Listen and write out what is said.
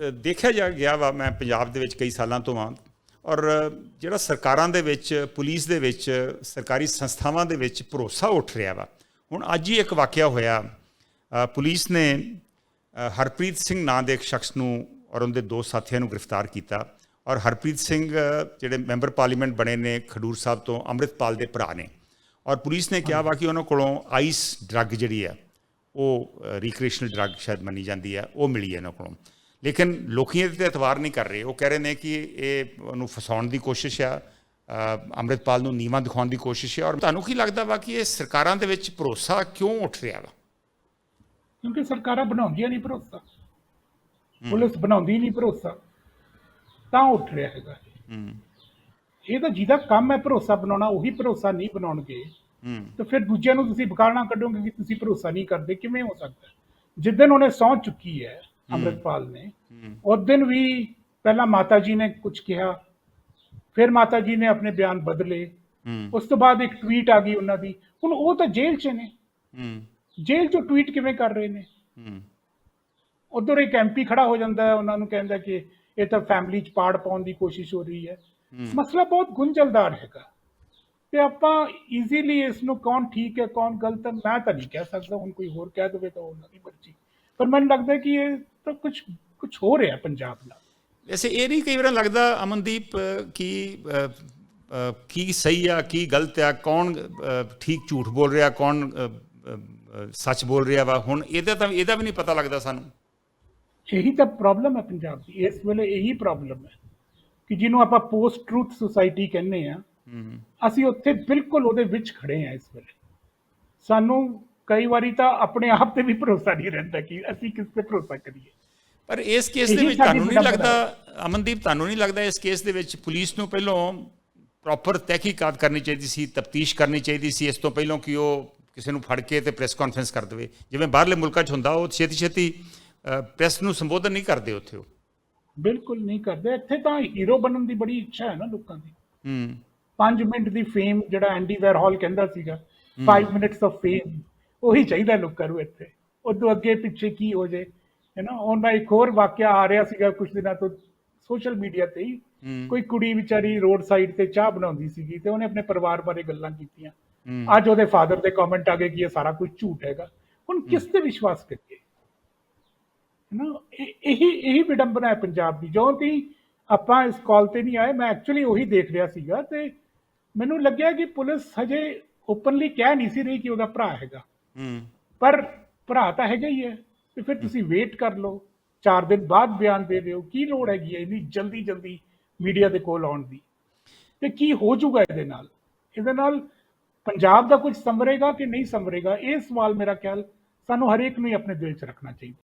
ਦੇਖਿਆ ਜਾ, ਗਿਆ ਵਾ ਮੈਂ ਪੰਜਾਬ ਦੇ ਵਿੱਚ ਕਈ ਸਾਲਾਂ ਤੋਂ ਹਾਂ ਔਰ ਜਿਹੜਾ ਸਰਕਾਰਾਂ ਦੇ ਵਿੱਚ, ਪੁਲਿਸ ਦੇ ਵਿੱਚ, ਸਰਕਾਰੀ ਸੰਸਥਾਵਾਂ ਦੇ ਵਿੱਚ ਭਰੋਸਾ ਉੱਠ ਰਿਹਾ ਵਾ। ਹੁਣ ਅੱਜ ਹੀ ਇੱਕ ਵਾਕਿਆ ਹੋਇਆ ਪੁਲਿਸ ਨੇ ਹਰਪ੍ਰੀਤ ਸਿੰਘ ਨਾਂ ਦੇ ਇੱਕ ਸ਼ਖਸ ਨੂੰ ਔਰ ਉਹਦੇ ਦੋ ਸਾਥੀਆਂ ਨੂੰ ਗ੍ਰਿਫਤਾਰ ਕੀਤਾ। ਔਰ ਹਰਪ੍ਰੀਤ ਸਿੰਘ ਜਿਹੜੇ ਮੈਂਬਰ ਪਾਰਲੀਮੈਂਟ ਬਣੇ ਨੇ ਖਡੂਰ ਸਾਹਿਬ ਤੋਂ ਅੰਮ੍ਰਿਤਪਾਲ ਦੇ ਭਰਾ ਨੇ। ਔਰ ਪੁਲਿਸ ਨੇ ਕਿਹਾ ਵਾ ਕਿ ਉਹਨਾਂ ਕੋਲੋਂ ਆਈਸ ਡਰੱਗ ਜਿਹੜੀ ਆ ਉਹ ਰੀਕ੍ਰੀਏਸ਼ਨਲ ਡਰੱਗ ਸ਼ਾਇਦ ਮੰਨੀ ਜਾਂਦੀ ਹੈ, ਉਹ ਮਿਲੀ ਹੈ ਉਹਨਾਂ ਕੋਲੋਂ। ਲੇਕਿਨ ਲੋਕੀ ਇਹਦੇ ਤੇ ਇਤਵਾਰ ਨਹੀਂ ਕਰ ਰਹੇ। ਉਹ ਕਹਿ ਰਹੇ ਨੇ ਕਿ ਇਹ ਉਹਨੂੰ ਫਸਾਉਣ ਦੀ ਕੋਸ਼ਿਸ਼ ਆ ਅੰਮ੍ਰਿਤਪਾਲ ਨੂੰ ਨੀਵਾਂ ਦਿਖਾਉਣ ਦੀ ਕੋਸ਼ਿਸ਼ ਹੈ ਔਰ ਤੁਹਾਨੂੰ ਕੀ ਲੱਗਦਾ ਵਾ ਕਿ ਇਹ ਸਰਕਾਰਾਂ ਦੇ ਵਿੱਚ ਭਰੋਸਾ ਕਿਉਂ ਉੱਠ ਰਿਹਾ ਵਾ? ਕਿਉਂਕਿ ਸਰਕਾਰਾਂ ਬਣਾਉਂਦੀਆਂ ਨਹੀਂ ਭਰੋਸਾ। ਪੁਲਿਸ ਬਣਾਉਂਦੀ ਨਹੀਂ ਭਰੋਸਾ। ਤਾਂ ਉੱਠ ਰਿਹਾ ਹੈਗਾ। ਇਹ ਤਾਂ ਜਿਹਦਾ ਕੰਮ ਹੈ ਭਰੋਸਾ ਬਣਾਉਣਾ ਉਹੀ ਭਰੋਸਾ ਨਹੀਂ ਬਣਾਉਣਗੇ। ਤਾਂ ਫਿਰ ਦੂਜਿਆਂ ਨੂੰ ਤੁਸੀਂ ਬਕਾਲਣਾ ਕੱਢੋਗੇ ਕਿ ਤੁਸੀਂ ਭਰੋਸਾ ਨਹੀਂ ਕਰਦੇ ਕਿਵੇਂ ਹੋ ਸਕਦਾ? ਹੈ? ਜਿੱਦਣ ਉਹਨੇ ਸਹੁੰ ਚੁੱਕੀ ਹੈ ਅੰਮ੍ਰਿਤਪਾਲ ਨੇ। ਉਸ ਦਿਨ ਵੀ ਪਹਿਲਾਂ ਮਾਤਾ ਜੀ ਨੇ ਕੁਝ ਕਿਹਾ ਫਿਰ ਮਾਤਾ ਜੀ ਨੇ ਆਪਣੇ ਬਿਆਨ ਬਦਲੇ। ਉਸ ਤੋਂ ਬਾਅਦ ਇੱਕ ਟਵੀਟ ਆ ਗਈ ਉਹਨਾਂ ਦੀ। ਹੁਣ ਉਹ ਤਾਂ ਜੇਲ੍ਹ 'ਚ ਨੇ। ਜੇਲ੍ਹ 'ਚੋਂ ਟਵੀਟ ਕਿਵੇਂ ਕਰ ਰਹੇ ਨੇ? ਉਧਰ ਇੱਕ ਐਮਪੀ ਖੜਾ ਹੋ ਜਾਂਦਾ ਹੈ ਉਹਨਾਂ ਨੂੰ ਕਹਿੰਦਾ ਕਿ ਇਹ ਤਾਂ ਫੈਮਿਲੀ 'ਚ ਪਾੜ ਪਾਉਣ ਦੀ ਕੋਸ਼ਿਸ਼ ਹੋ ਰਹੀ ਹੈ। ਮਸਲਾ ਬਹੁਤ ਗੁੰਝਲਦਾਰ ਹੈਗਾ। ਤੇ ਆਪਾਂ ਈਜ਼ੀਲੀ ਇਸ ਨੂੰ ਕੌਣ ਠੀਕ ਹੈ ਕੌਣ ਗਲਤ ਹੈ ਮੈਂ ਤਾਂ ਨਹੀਂ ਕਹਿ ਸਕਦਾ। ਹੁਣ ਕੋਈ ਹੋਰ ਕਹਿ ਦੇਵੇ ਤਾਂ ਉਹਨਾਂ ਦੀ ਮਰਜ਼ੀ। ਪਰ ਮੈਨੂੰ ਲੱਗਦਾ ਕਿ ਇਹ ਤਾਂ ਕੁਝ ਕੁਝ ਹੋ ਰਿਹਾ ਪੰਜਾਬ ਨਾਲ ਵੈਸੇ ਇਹ ਨਹੀਂ ਕਈ ਵਾਰ ਲੱਗਦਾ ਅਮਨਦੀਪ ਕਿ ਕੀ ਸਹੀ ਆ ਕੀ ਗਲਤ ਆ ਕੌਣ ਠੀਕ ਝੂਠ ਬੋਲ ਰਿਹਾ ਕੌਣ ਸੱਚ ਬੋਲ ਰਿਹਾ ਵਾ। ਹੁਣ ਇਹਦਾ ਤਾਂ ਇਹਦਾ ਵੀ ਨਹੀਂ ਪਤਾ ਲੱਗਦਾ ਸਾਨੂੰ। ਇਹੀ ਤਾਂ ਪ੍ਰੋਬਲਮ ਹੈ ਪੰਜਾਬ ਦੀ। ਇਸ ਵੇਲੇ ਇਹੀ ਪ੍ਰੋਬਲਮ ਹੈ ਕਿ ਜਿਹਨੂੰ ਆਪਾਂ ਪੋਸਟ ਟਰੂਥ ਸੁਸਾਇਟੀ ਕਹਿੰਦੇ ਆ ਅਸੀਂ ਉੱਥੇ ਬਿਲਕੁਲ ਉਹਦੇ ਵਿੱਚ ਖੜੇ ਆ ਇਸ ਵੇਲੇ। ਸਾਨੂੰ ਕਈ ਵਾਰੀ ਤਾਂ ਆਪਣੇ ਆਪ ਤੇ ਵੀ ਭਰੋਸਾ ਨਹੀਂ ਰਹਿੰਦਾ ਕਿ ਅਸੀਂ ਕਿਸ ਤੇ ਭਰੋਸਾ ਕਰੀਏ। ਪਰ ਇਸ ਕੇਸ ਦੇ ਵਿੱਚ ਤੁਹਾਨੂੰ ਨਹੀਂ ਲੱਗਦਾ ਅਮਨਦੀਪ ਤੁਹਾਨੂੰ ਨਹੀਂ ਲੱਗਦਾ ਇਸ ਕੇਸ ਦੇ ਵਿੱਚ ਪੁਲਿਸ ਨੂੰ ਪਹਿਲਾਂ ਪ੍ਰੋਪਰ ਤਹਿਕੀਕਾਤ ਕਰਨੀ ਚਾਹੀਦੀ ਸੀ ਤਫਤੀਸ਼ ਕਰਨੀ ਚਾਹੀਦੀ ਸੀ ਇਸ ਤੋਂ ਪਹਿਲਾਂ ਕਿ ਉਹ ਕਿਸੇ ਨੂੰ ਫੜ ਕੇ ਤੇ ਪ੍ਰੈਸ ਕਾਨਫਰੰਸ ਕਰ ਦੇਵੇ? ਜਿਵੇਂ ਬਾਹਰਲੇ ਮੁਲਕਾਂ 'ਚ ਹੁੰਦਾ ਉਹ ਛੇਤੀ ਛੇਤੀ ਪ੍ਰੈਸ ਨੂੰ ਸੰਬੋਧਨ ਨਹੀਂ ਕਰਦੇ ਉੱਥੇ ਉਹ। ਬਿਲਕੁਲ ਨਹੀਂ ਕਰਦੇ। ਇੱਥੇ ਤਾਂ ਹੀਰੋ ਬਣਨ ਦੀ ਬੜੀ ਇੱਛਾ ਹੈ ਨਾ ਲੋਕਾਂ ਦੀ। ਹੂੰ। 5 ਮਿੰਟ ਦੀ ਫੇਮ ਜਿਹੜਾ ਐਂਡੀ ਵੈਰਹੌਲ ਕਹਿੰਦਾ ਸੀਗਾ 5 ਮਿੰਟਸ ਆਫ ਫੇਮ ਉਹੀ ਚਾਹੀਦਾ ਲੋਕਾਂ ਨੂੰ ਇੱਥੇ। ਉਦੋਂ ਅੱਗੇ ਪਿੱਛੇ ਕੀ ਹੋ ਜੇ ਹੈ ਨਾ? ਹੁਣ ਮੈਂ ਇੱਕ ਹੋਰ ਵਾਕਿਆ ਆ ਰਿਹਾ ਸੀਗਾ ਕੁਝ ਦਿਨਾਂ ਤੋਂ ਸੋਸ਼ਲ ਮੀਡੀਆ ਤੇ ਹੀ। ਕੋਈ ਕੁੜੀ ਵਿਚਾਰੀ ਰੋਡ ਸਾਈਡ ਤੇ ਚਾਹ ਬਣਾਉਂਦੀ ਸੀਗੀ ਤੇ ਉਹਨੇ ਆਪਣੇ ਪਰਿਵਾਰ ਬਾਰੇ ਗੱਲਾਂ ਕੀਤੀਆਂ। ਅੱਜ ਉਹਦੇ ਫਾਦਰ ਦੇ ਕਮੈਂਟ ਆ ਗਏ ਕਿ ਇਹ ਸਾਰਾ ਕੁਝ ਝੂਠ ਹੈਗਾ। ਹੁਣ ਕਿਸ ਤੇ ਵਿਸ਼ਵਾਸ ਕਰੀਏ? ਹੈ ਨਾ? ਇਹ- ਇਹੀ ਇਹੀ ਵਿਡੰਬਨਾ ਹੈ ਪੰਜਾਬ ਦੀ। ਜੋ ਤੀ ਆਪਾਂ ਇਸ ਕਾਲ ਤੇ ਨਹੀਂ ਆਏ ਮੈਂ ਐਕਚੁਅਲੀ ਉਹੀ ਦੇਖ ਰਿਹਾ ਸੀਗਾ ਤੇ ਮੈਨੂੰ ਲੱਗਿਆ ਕਿ ਪੁਲਿਸ ਹਜੇ ਓਪਨਲੀ ਕਹਿ ਨਹੀਂ ਸੀ ਰਹੀ ਕਿ ਉਹਦਾ ਭਰਾ ਹੈਗਾ। ਹੂੰ। ਪਰ ਭਰਾ ਤਾਂ ਹੈਗਾ ਹੀ ਹੈ ਤੇ ਫਿਰ ਤੁਸੀਂ ਵੇਟ ਕਰ ਲਓ। 4 ਦਿਨ ਬਾਅਦ ਬਿਆਨ ਦੇ ਦਿਓ। ਕੀ ਲੋੜ ਹੈਗੀ ਹੈ ਇੰਨੀ ਜਲਦੀ ਜਲਦੀ ਮੀਡੀਆ ਦੇ ਕੋਲ ਆਉਣ ਦੀ? ਤੇ ਕੀ ਹੋ ਜਾਊਗਾ ਇਹਦੇ ਨਾਲ? ਇਹਦੇ ਨਾਲ ਪੰਜਾਬ ਦਾ ਕੁਝ ਸੰਭਰੇਗਾ ਕਿ ਨਹੀਂ ਸੰਭਰੇਗਾ ਇਹ ਸਵਾਲ ਮੇਰਾ ਖਿਆਲ ਸਾਨੂੰ ਹਰੇਕ ਨੂੰ ਹੀ ਆਪਣੇ ਦਿਲ 'ਚ ਰੱਖਣਾ ਚਾਹੀਦਾ।